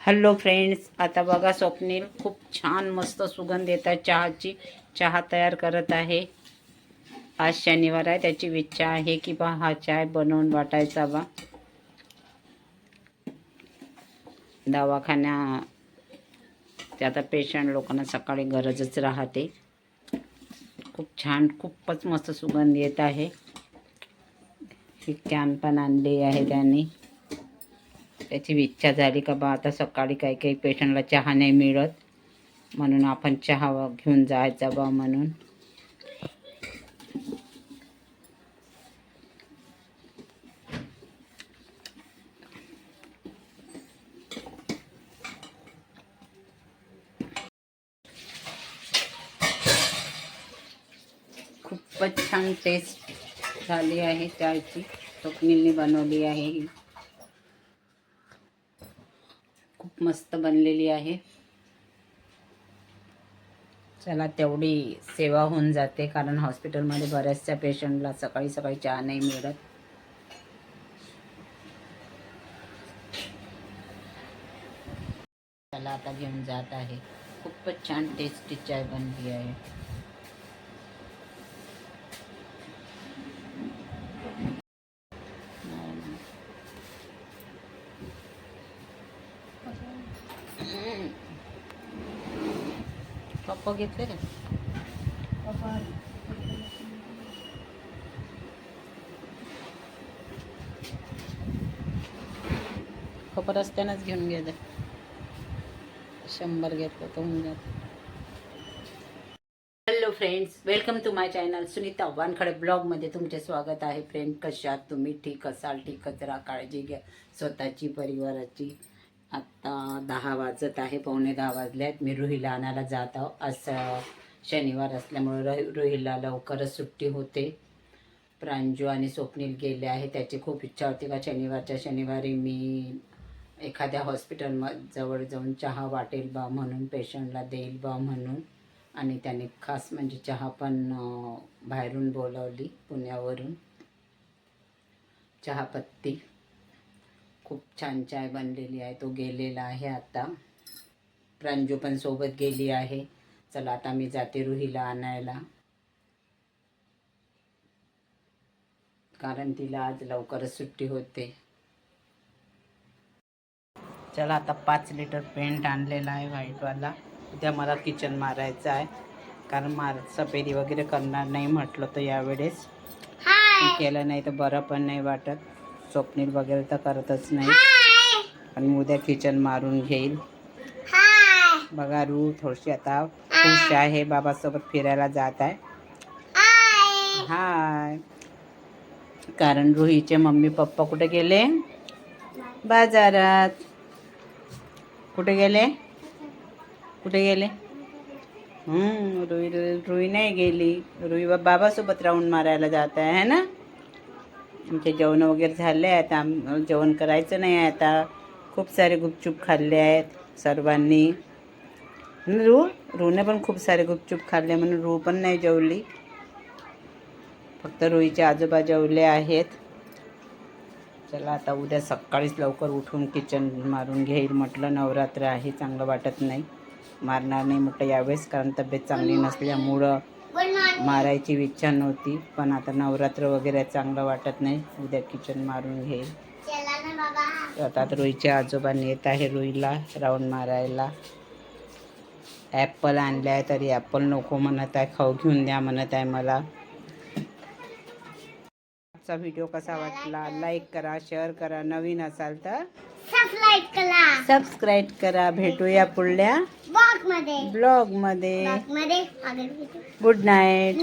Hello friends आता बघा स्वप्नील खूप छान मस्त सुगंध येतात. चहाची चहा तयार करत आहे. आज शनिवार आहे त्याची इच्छा आहे की बा हा चाय बनवून वाटायचा बा. दवाखान्या ते आता पेशंट लोकांना सकाळी गरजच राहते. खूप छान खूपच मस्त सुगंध येत आहे. ही कॅन पण आणली आहे त्यांनी. त्याची इच्छा झाली का बा आता सकाळी काही काही पेशंटला चहा नाही मिळत. म्हणून आपण चहा घेऊन जायचा बा म्हणून. खूपच छान टेस्ट झाली आहे चायची स्वप्नीलने बनवली आहे ही खूप मस्त बनलेली आहे. चला तेवढी सेवा होऊन जाते कारण हॉस्पिटलमध्ये बऱ्याचशा पेशंटला सकाळी सकाळी चहा नाही मिळत. चला आता घेऊन जात आहे. खूपच छान टेस्टी चाय बनली आहे. पप्पा घेतले का? खबर असतानाच घेऊन गेले. शंभर घेतलं तर होऊन जात hello friends welcome to my channel Sunita Wankhade ब्लॉगमध्ये तुमचे स्वागत आहे. फ्रेंड कशात तुम्ही? ठीक असाल? ठीकच राहा काळजी घ्या. स्वतःची परिवाराची. आत्ता दहा वाजत आहे पावणे दहा वाजले आहेत मी रुहीला आणायला जात आहो. आज शनिवार असल्यामुळे रहि रुहीला लवकरच सुट्टी होते. प्रांजू आणि स्वप्नील गेले आहे. त्याची खूप इच्छा होती का शनिवारच्या शनिवारी मी एखाद्या हॉस्पिटल जवळ जाऊन चहा वाटेल बा म्हणून पेशंटला देईल बा म्हणून. आणि त्याने खास म्हणजे चहा पण बाहेरून बोलावली पुण्यावरून. चहापत्ती. खूप छान चाय बनलेली आहे तो गेलेला आहे आता. प्रांजू पण सोबत गेली आहे. चला आता मी जाते रुहीला आणायला. कारण तिला आज लवकरच सुट्टी होते. चला आता पाच लिटर पेंट आणलेला आहे व्हाईटवाला. उद्या मला किचन मारायचं आहे. कारण मार सफेदी वगैरे करणार नाही म्हटलं तर यावेळेस. केलं नाही तर बरं पण नाही वाटत. स्वप्नील वगैरे तर करतच नाही. आणि उद्या किचन मारून घेईल. बघा रू थोडीशी आता खुश आहे. बाबासोबत फिरायला जात आहे. हाय. कारण रुहीचे मम्मी पप्पा कुठे गेले? बाजारात. कुठे गेले? कुठे गेले? हम्म, रुई रुई नाही गेली. रुई बाबासोबत राऊंड मारायला जात आहे है ना? आमचे जेवण वगैरे झाले आहेत. आम जेवण करायचं नाही आहे आता. खूप सारे गुपचूप खाल्ले आहेत सर्वांनी. रू रूने पण खूप सारे गुपचूप खाल्ले म्हणून रू पण नाही जेवली. फक्त रुईचे आजोबा जेवले आहेत. चला आता उद्या सकाळीच लवकर उठून किचन मारून घेईल. म्हटलं नवरात्र आहे चांगलं वाटत नाही. मारणार नाही म्हटलं यावेळेस कारण तब्येत चांगली नसल्यामुळं. मारायची इच्छा नव्हती पण आता नवरात्र वगैरे चांगलं वाटत नाही. उद्या किचन मारून घेईल. आता रुईच्या आजोबांनी येत आहे रुईला राऊंड मारायला. ॲपल आणले आहे तरी ॲपल नको म्हणत आहे खाऊ घेऊन द्या म्हणत आहे मला. आजचा व्हिडिओ कसा वाटला? लाईक करा शेअर करा. नवीन असाल तर सबस्क्राईब करा. सबस्क्राईब करा. भेटूया पुढल्या बॉक्समध्ये बॉक्समध्ये गुड नाईट